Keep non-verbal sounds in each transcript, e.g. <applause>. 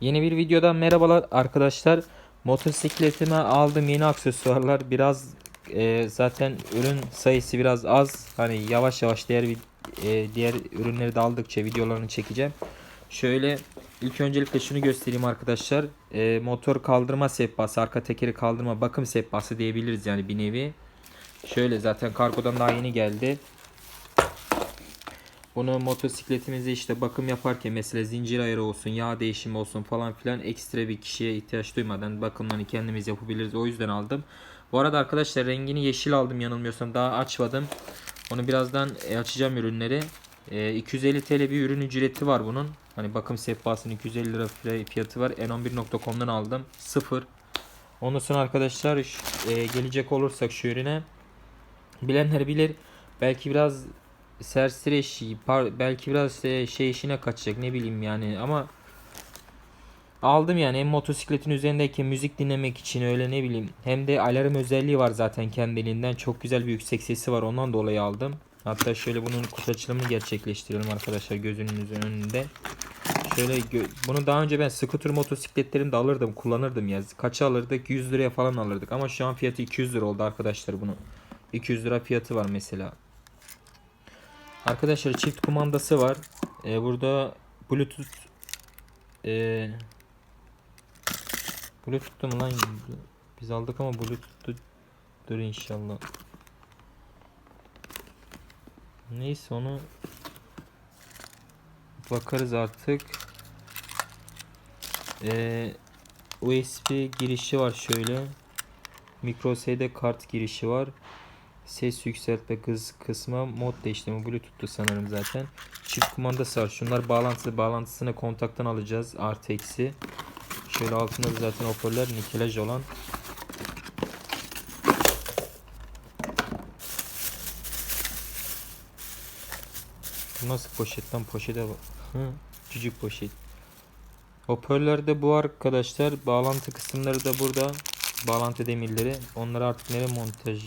Yeni bir videodan merhabalar arkadaşlar. Motosikletime aldım yeni aksesuarlar. Biraz e, zaten ürün sayısı biraz az. Hani yavaş yavaş diğer e, diğer ürünleri de aldıkça videolarını çekeceğim. Şöyle ilk öncelikle şunu göstereyim arkadaşlar. E, motor kaldırma sehpası, arka tekeri kaldırma bakım sehpası diyebiliriz yani bir nevi. Şöyle zaten kargodan daha yeni geldi. Bunu motosikletimize işte bakım yaparken mesela zincir ayarı olsun, yağ değişimi olsun falan filan ekstra bir kişiye ihtiyaç duymadan bakımlarını kendimiz yapabiliriz. O yüzden aldım. Bu arada arkadaşlar rengini yeşil aldım yanılmıyorsam daha açmadım. Onu birazdan e, açacağım ürünleri. E, 250 TL bir ürün ücreti var bunun. Hani bakım sehpasının 250 lira fi- fiyatı var. n11.com'dan aldım. Sıfır. Ondan sonra arkadaşlar e, gelecek olursak şu ürüne. Bilenler bilir. Belki biraz serseri par- belki biraz e, şey işine kaçacak ne bileyim yani ama aldım yani hem motosikletin üzerindeyken müzik dinlemek için öyle ne bileyim hem de alarm özelliği var zaten kendiliğinden çok güzel bir yüksek sesi var ondan dolayı aldım. Hatta şöyle bunun kutu açılımını gerçekleştirelim arkadaşlar gözünüzün önünde. Şöyle bunu daha önce ben scooter motosikletlerinde alırdım kullanırdım ya. Kaça alırdık? 100 liraya falan alırdık ama şu an fiyatı 200 lira oldu arkadaşlar bunun. 200 lira fiyatı var mesela. Arkadaşlar çift kumandası var. Ee, burada Bluetooth ee, Bluetooth'ta mı lan? Biz aldık ama Bluetooth'ta dur inşallah. Neyse onu bakarız artık. Ee, USB girişi var şöyle. Micro SD kart girişi var. Ses yükseltme hız kısmı mod değiştirme bluetooth'tu sanırım zaten. Çift kumandası var. Şunlar bağlantısı bağlantısını kontaktan alacağız. Artı eksi. Şöyle altında da zaten hoparlör nikelaj olan. Bu nasıl poşet lan poşete bak. Poşet. Hoparlör de bu arkadaşlar. Bağlantı kısımları da burada. Bağlantı demirleri. Onları artık nereye montaj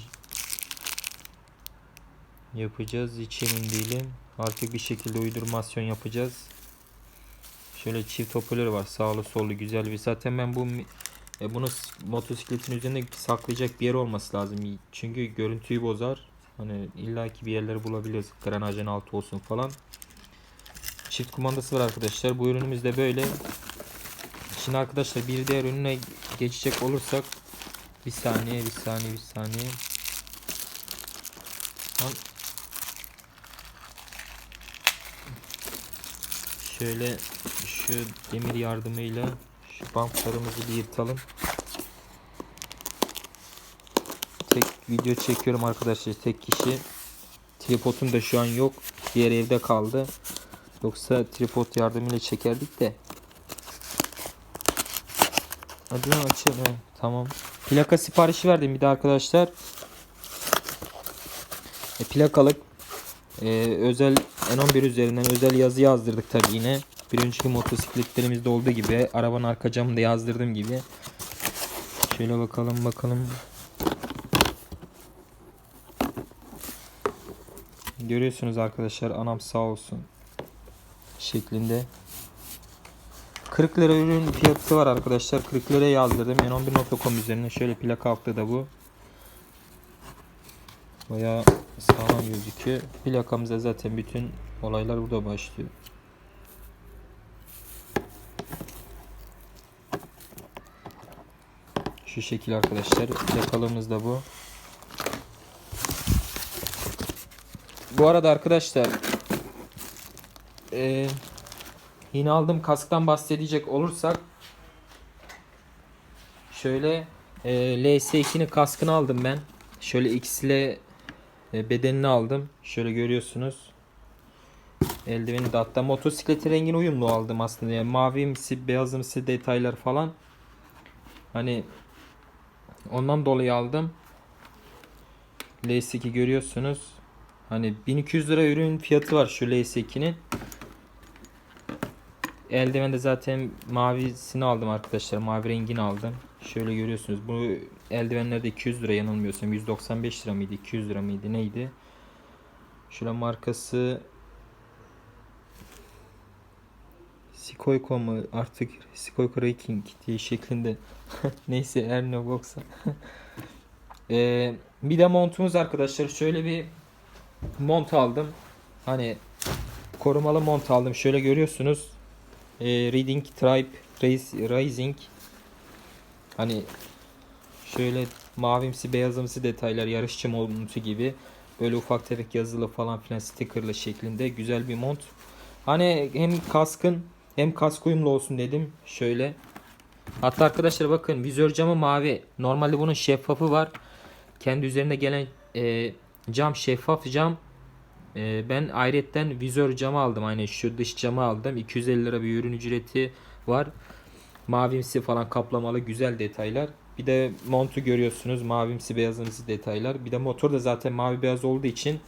yapacağız. Hiç emin değilim. Artık bir şekilde uydurmasyon yapacağız. Şöyle çift hoparlör var. Sağlı sollu güzel bir. Zaten ben bu e, bunu motosikletin üzerinde saklayacak bir yer olması lazım. Çünkü görüntüyü bozar. Hani illaki bir yerleri bulabiliriz. Granajın altı olsun falan. Çift kumandası var arkadaşlar. Bu ürünümüz de böyle. Şimdi arkadaşlar bir diğer ürüne geçecek olursak bir saniye bir saniye bir saniye. Şöyle şu demir yardımıyla şu bantlarımızı bir yırtalım. Tek video çekiyorum arkadaşlar tek kişi. Tripodum da şu an yok. Diğer evde kaldı. Yoksa tripod yardımıyla çekerdik de. Hadi lan. He, tamam. Plaka siparişi verdim bir de arkadaşlar. E, plakalık e, özel N11 üzerinden özel yazı yazdırdık tabi yine. Bir önceki motosikletlerimizde olduğu gibi arabanın arka camında yazdırdığım gibi. Şöyle bakalım bakalım. Görüyorsunuz arkadaşlar anam sağ olsun şeklinde. 40 lira ürün fiyatı var arkadaşlar. 40 liraya yazdırdım. N11.com üzerine şöyle plaka altı da bu. Bayağı sağlam gözüküyor. Plakamıza zaten bütün olaylar burada başlıyor. Şu şekil arkadaşlar. Plakalığımız da bu. Bu arada arkadaşlar eee Yine aldığım kasktan bahsedecek olursak şöyle e, LS2'nin kaskını aldım ben. Şöyle X ile e, bedenini aldım. Şöyle görüyorsunuz. Eldiveni de hatta motosikletin rengine uyumlu aldım aslında. Yani mavimsi, beyazımsı detaylar falan. Hani ondan dolayı aldım. LS2 görüyorsunuz. Hani 1200 lira ürün fiyatı var şu LS2'nin. Eldiven de zaten mavisini aldım arkadaşlar. Mavi rengini aldım. Şöyle görüyorsunuz. Bu eldivenlerde 200 lira yanılmıyorsam. 195 lira mıydı? 200 lira mıydı? Neydi? Şöyle markası Sikoyko mu artık Sikoyko Ranking diye şeklinde. <laughs> Neyse her ne boksa. <laughs> Ee, bir de montumuz arkadaşlar şöyle bir mont aldım. Hani korumalı mont aldım. Şöyle görüyorsunuz. Ee, Reading Tribe Ris- Rising hani şöyle mavimsi beyazımsı detaylar yarışçı montu gibi böyle ufak tefek yazılı falan filan stickerlı şeklinde güzel bir mont. Hani hem kaskın hem kask uyumlu olsun dedim. Şöyle. Hatta arkadaşlar bakın vizör camı mavi. Normalde bunun şeffafı var. Kendi üzerine gelen e, cam şeffaf cam. E, ben ayrıyetten vizör camı aldım. Hani şu dış camı aldım. 250 lira bir ürün ücreti var. Mavimsi falan kaplamalı güzel detaylar. Bir de montu görüyorsunuz. Mavimsi beyazımsı detaylar. Bir de motor da zaten mavi beyaz olduğu için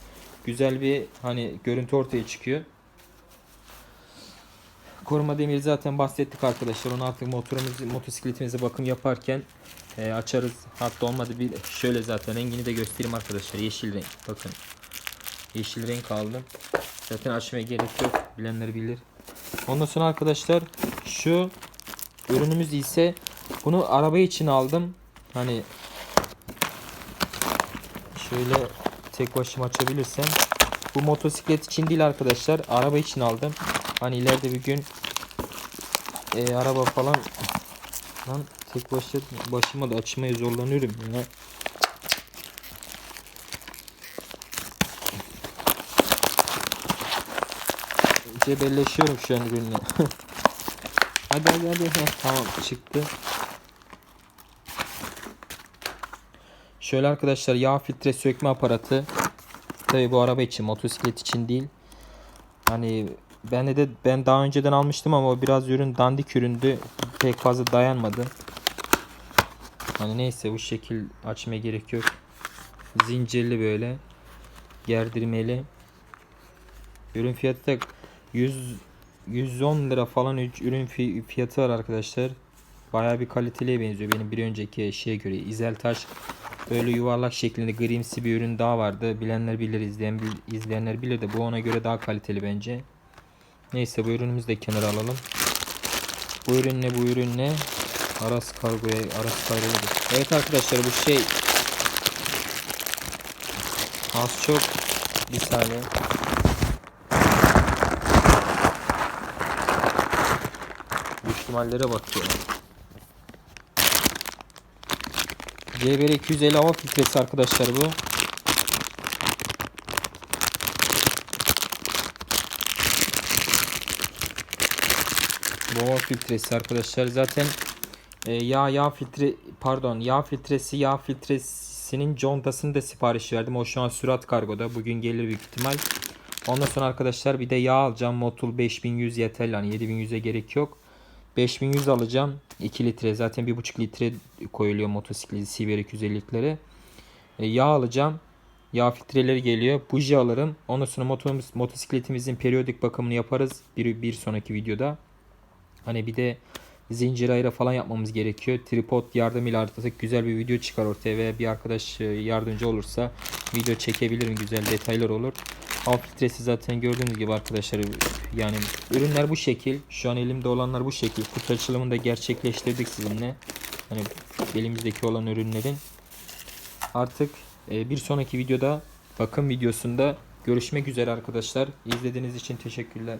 güzel bir hani görüntü ortaya çıkıyor. Koruma demiri zaten bahsettik arkadaşlar. Onu artık motorumuzu, motosikletimize bakım yaparken e, açarız. Hatta olmadı bir şöyle zaten rengini de göstereyim arkadaşlar. Yeşil renk. Bakın. Yeşil renk aldım. Zaten açmaya gerek yok. Bilenler bilir. Ondan sonra arkadaşlar şu ürünümüz ise bunu araba için aldım. Hani şöyle tek başıma açabilirsem. Bu motosiklet için değil arkadaşlar. Araba için aldım. Hani ileride bir gün e, araba falan lan tek başına başıma da açmaya zorlanıyorum yine. Cebelleşiyorum şu an ürünle. <laughs> hadi hadi hadi. Heh, tamam çıktı. Şöyle arkadaşlar yağ filtre sökme aparatı. Tabi bu araba için motosiklet için değil. Hani ben de ben daha önceden almıştım ama o biraz ürün dandik üründü. Pek fazla dayanmadı. Hani neyse bu şekil açmaya gerek yok. Zincirli böyle. Gerdirmeli. Ürün fiyatı da 100 110 lira falan üç- ürün fi- fiyatı var arkadaşlar. Bayağı bir kaliteliye benziyor benim bir önceki şeye göre. İzeltaş böyle yuvarlak şeklinde grimsi bir ürün daha vardı. Bilenler bilir, izleyen izleyenler bilir de bu ona göre daha kaliteli bence. Neyse bu ürünümüzü de kenara alalım. Bu ürün ne bu ürün ne? Aras kargoya Aras kargoya. Evet arkadaşlar bu şey az çok bir saniye. İhtimallere bakıyorum. CBR 250 hava filtresi arkadaşlar bu. Bu hava filtresi arkadaşlar zaten e, yağ yağ filtre pardon yağ filtresi yağ filtresinin contasını da sipariş verdim. O şu an sürat kargoda. Bugün gelir büyük ihtimal. Ondan sonra arkadaşlar bir de yağ alacağım. Motul 5100 yeterli. Hani 7100'e gerek yok. 5100 alacağım. 2 litre zaten 1,5 litre koyuluyor motosiklet CBR 250'liklere. E, yağ alacağım. Yağ filtreleri geliyor. Buji alırım. Ondan sonra motorumuz, motosikletimizin periyodik bakımını yaparız. Bir, bir sonraki videoda. Hani bir de zincir ayra falan yapmamız gerekiyor. Tripod yardımıyla artık güzel bir video çıkar ortaya veya bir arkadaş e, yardımcı olursa video çekebilirim. Güzel detaylar olur. Hava filtresi zaten gördüğünüz gibi arkadaşlar yani ürünler bu şekil. Şu an elimde olanlar bu şekil. Kutu açılımını da gerçekleştirdik sizinle. Hani elimizdeki olan ürünlerin. Artık e, bir sonraki videoda bakım videosunda görüşmek üzere arkadaşlar. İzlediğiniz için teşekkürler.